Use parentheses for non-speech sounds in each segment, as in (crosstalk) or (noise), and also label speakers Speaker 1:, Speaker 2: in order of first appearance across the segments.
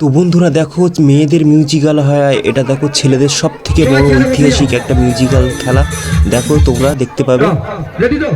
Speaker 1: তো বন্ধুরা দেখো, মেয়েদের মিউজিক্যাল হয়, এটা দেখো ছেলেদের সব থেকে বড় ঐতিহাসিক একটা মিউজিক্যাল খেলা। দেখো তোমরা দেখতে পাবে।
Speaker 2: রেডি তো?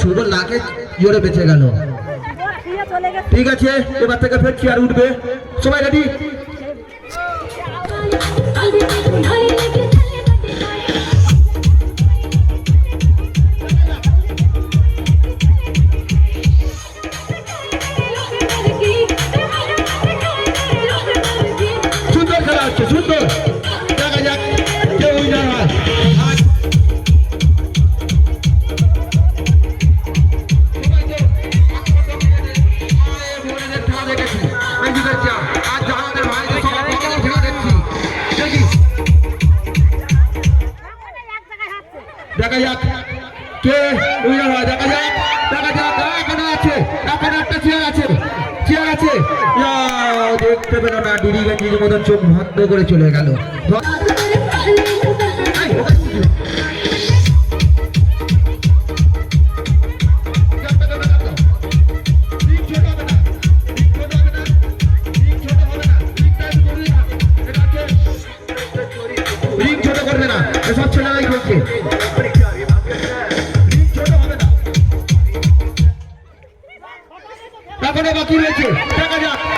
Speaker 2: শুভ নাকে জোরে বেঁচে গেল। ঠিক আছে এবার থেকে ফের চেয়ার উঠবে। সবাই রেডি দেখা যাক। কে উইনার হয়? দেখা যাক দেখা যাক। এখানে আছে, এখানে একটা চেয়ার আছে চেয়ার আছে। দেখতে পেল না ডিডি গেঞ্জির মতো চোখ বন্ধ করে চলে গেল। এখনও বাকি রয়েছে। দেখা যাক।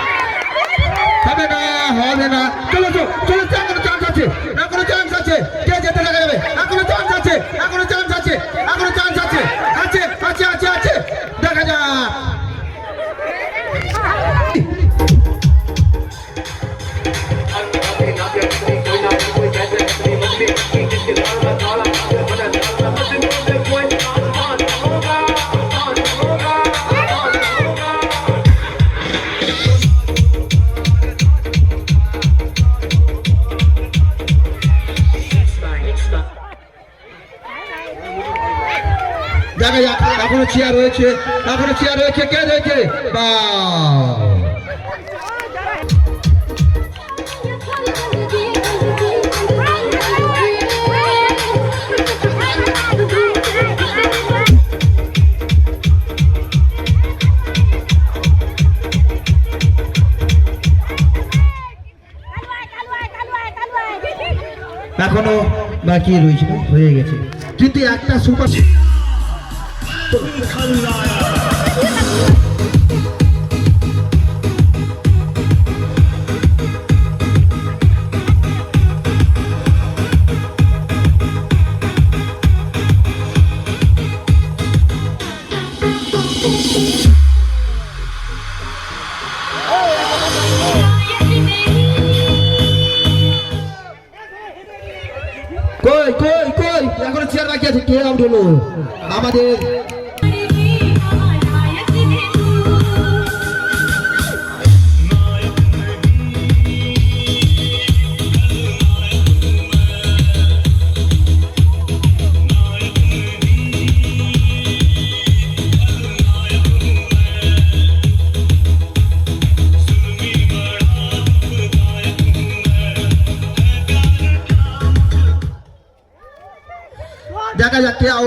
Speaker 2: দেখা যাক এখনও চেয়ার রয়েছে। এখনও চেয়ার রয়েছে। কে রয়েছে? বা এখনও বাকি রয়েছে হয়ে গেছে। কিন্তু একটা সুপার কই কই কই? এখনও চেয়ার বাকি আছে কে আউট হলো? আমাদের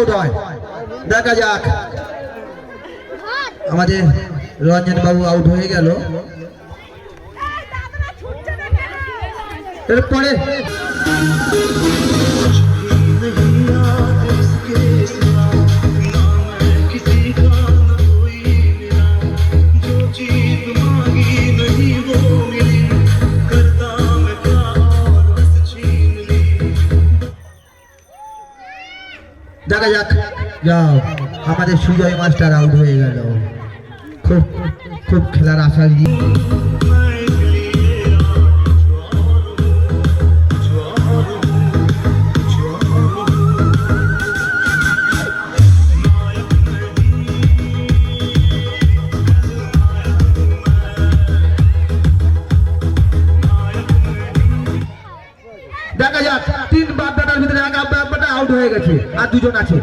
Speaker 2: হয়। দেখা যাক। আমাদের রঞ্জন বাবু আউট হয়ে গেল। এরপরে দেখা যাক। যাও আমাদের সুজয় মাস্টার আউট হয়ে গেল। খুব খুব খেলার আশা দিয়ে আর দুজন আছে।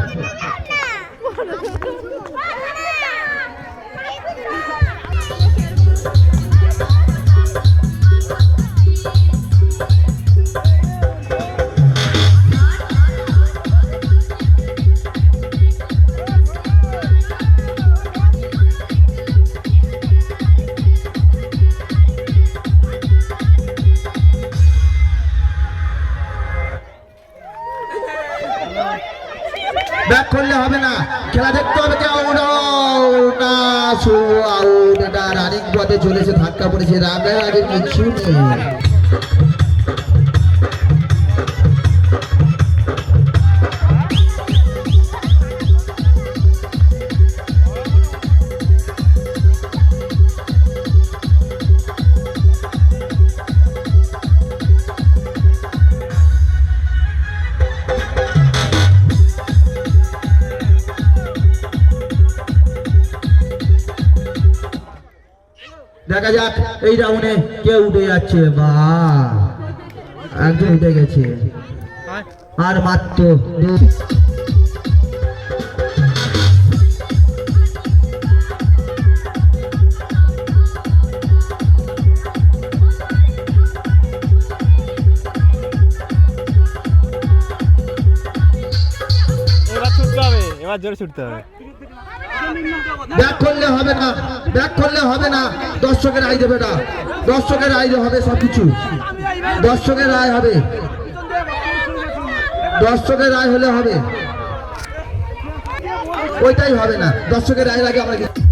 Speaker 2: ব্যাক করলে হবে না। খেলা দেখতে হবে কে? আউট না সু আউট এটা রানিং পথে চলেছে, ধাক্কা পড়েছে। রাগের আগে কিছু নেই দেখা যাক, এই রাউন্ডে কে উঠে যাচ্ছে, বা। একজন উঠে গেছে। আর মাত্র
Speaker 3: এবার জোরে ছুটতে হবে।
Speaker 2: ব্যাক করলে হবে না, ব্যাক করলে হবে না। দর্শকের আয় দেবে না। দর্শকের রায় হবে সবকিছু। দর্শকের রায় হবে। দর্শকের রায় হলে হবে। ওইটাই হবে না। দর্শকের রায় লাগে আমরা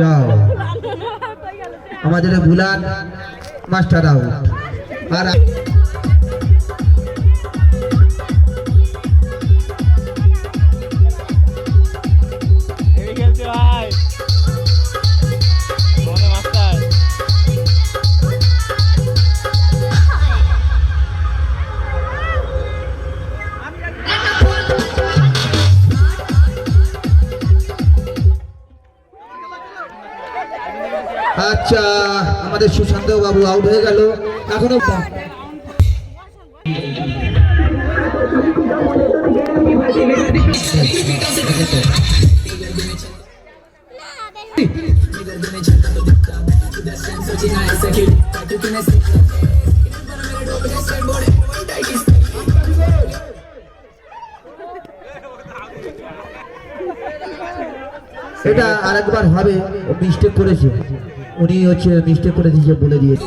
Speaker 2: যাও। (laughs) আমাদের ভুলান মাস্টার আউট। আর আচ্ছা আমাদের সুশান্ত বাবু আউট হয়ে গেল। এখনও এটা আরেকবার হবে মিস্টেক করেছে। উনি হচ্ছে মিস্টেক করে দিয়েছে বলে দিয়েছে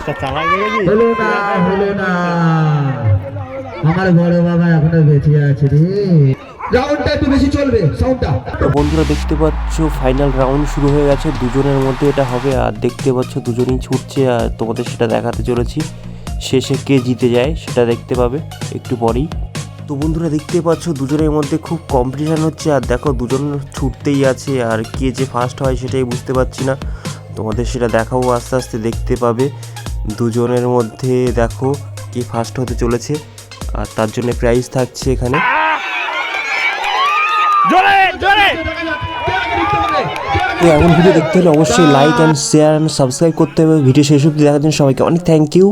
Speaker 3: মাস্টার চালাক দেখেছি
Speaker 2: হলো না হলো না। আমার বড় বাবা এখনও বেঁচে আছে রে। রাউন্ডটা একটু বেশি চলবে সাউন্ডটা
Speaker 1: তো বন্ধুরা দেখতে পাচ্ছ ফাইনাল রাউন্ড শুরু হয়ে গেছে। দুজনের মধ্যে এটা হবে আর দেখতে পাচ্ছ দুজনেই ছুটছে আর তোমাদের সেটা দেখাতে চলেছি। শেষে কে জিতে যায় সেটা দেখতে পাবে একটু পরেই। তো বন্ধুরা দেখতে পাচ্ছ দুজনের মধ্যে খুব কম্পিটিশান হচ্ছে আর দেখো দুজন ছুটতেই আছে আর কে যে ফার্স্ট হয় সেটাই বুঝতে পারছি না। তোমাদের সেটা দেখাবো আস্তে আস্তে দেখতে পাবে। দুজনের মধ্যে দেখো কি ফার্স্ট হতে চলেছে আর তার জন্য প্রাইজ থাকছে এখানে।
Speaker 3: জোরে জোরে!
Speaker 1: তো এমন ভিডিও দেখতে হলে অবশ্যই like and share and subscribe করতে হবে। ভিডিও শেষ অবধি দেখার জন্য সবাইকে অনেক থ্যাংক ইউ